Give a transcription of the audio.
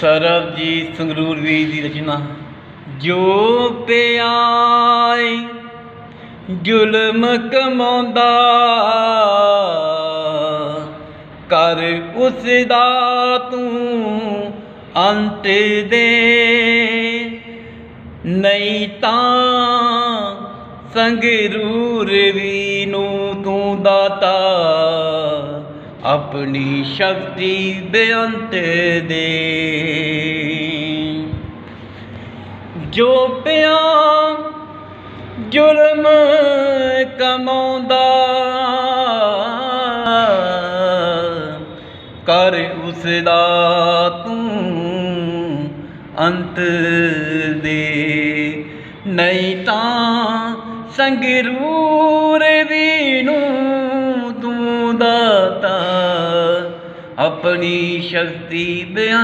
ਸਰਬਜੀਤ ਸੰਗਰੂਰ ਵੀਰ ਦੀ ਰਚਨਾ। ਜੋ ਪਿਆਈ ਜ਼ੁਲਮ ਕਮਾਉਂਦਾ, ਕਰ ਉਸ ਦਾ ਤੂੰ ਅੰਤ ਦੇ। ਨਹੀਂ ਤਾਂ ਸੰਗਰੂਰ ਵੀ ਨੂੰ ਤੂੰ ਦਾਤਾ। ਆਪਣੀ ਸ਼ਕਤੀ ਬੇਅੰਤ ਦੇ। ਜੋ ਪਿਆ ਜ਼ੁਲਮ ਕਮਾਉਂਦਾ, ਕਰ ਉਸ ਦਾ ਤੂੰ ਅੰਤ ਦੇ। ਨਹੀਂ ਤਾਂ ਸੰਗਰੂਰ ਵੀ ਨੂੰ ਤੂੰ ਦਾਤਾ ਆਪਣੀ ਸ਼ਕਤੀ ਬਿਆਨ